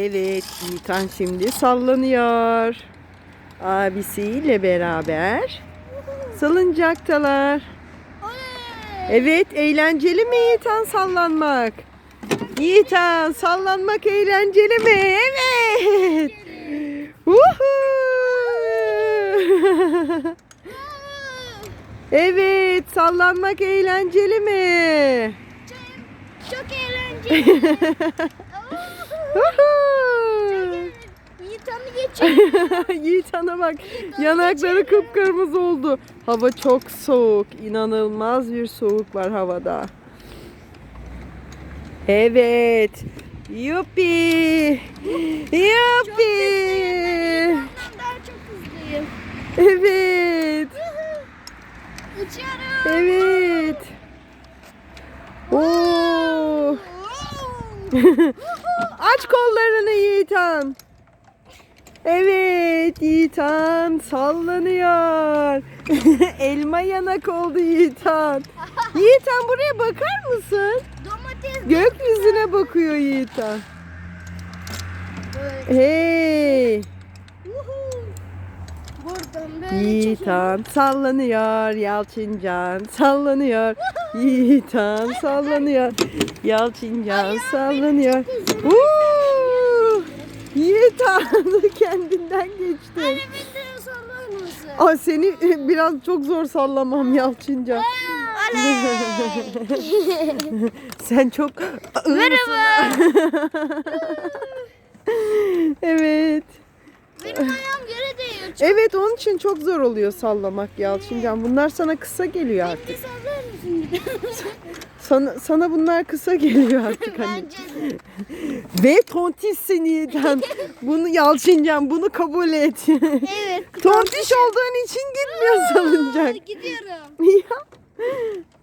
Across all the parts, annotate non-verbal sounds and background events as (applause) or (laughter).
Evet, Yiğitan şimdi sallanıyor. Abisiyle beraber salıncaktalar. Evet, eğlenceli mi Yiğitan sallanmak? Yiğitan sallanmak eğlenceli mi? Evet. Evet, sallanmak eğlenceli mi? Çok eğlenceli. (laughs) Yiğitan'ı geçelim. (laughs) Yiğitan'a bak. Yanakları kıpkırmızı oldu. Hava çok soğuk. İnanılmaz bir soğuk var havada. Evet. Yuppi. Yuppi. Daha çok hızlıyım. Evet. (laughs) Aç kollarını Yiğitan. Evet Yiğitan sallanıyor. (laughs) Elma yanak oldu Yiğitan. Yiğitan buraya bakar mısın? Domates. Gökyüzüne bakıyor Yiğitan. Böyle. Hey. Buradan böyle Yiğitan sallanıyor Yalçıncan sallanıyor. Yiğitan sallanıyor. Yalçıncan sallanıyor. Uuu! Yiğitan (laughs) kendinden geçti. Mısın? Aa, seni (laughs) biraz çok zor sallamam Yalçınca. (laughs) Sen çok Merhaba. evet. Çok Evet onun için çok zor oluyor sallamak Yalçıncan. Bunlar sana kısa geliyor artık. sallar mısın bir de? (laughs) Sana, sana bunlar kısa geliyor artık hani. Bence de. (laughs) Ve tontissin Yiğitan. (laughs) Bunu Yalçıncan bunu kabul et. Evet. Tontiş olduğun için gitmiyor salıncak. Gidiyorum. Ya.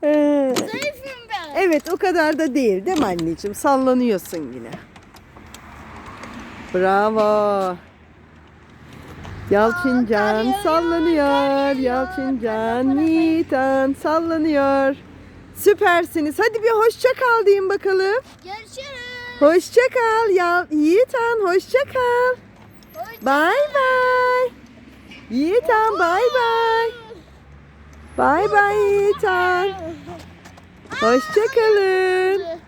Ee, Zayıfım ben. evet o kadar da değil değil mi anneciğim? Sallanıyorsun yine. Bravo. Yalçıncan sallanıyor. Yalçıncan Yiğitan sallanıyor. Süpersiniz. Hadi bir hoşça kal deyin bakalım. Görüşürüz. Hoşça kal. Ya Yiğitan hoşça kal. Bay bay. Yiğitan bay bay. Bay bay Yiğitan. Hoşça kalın. kal.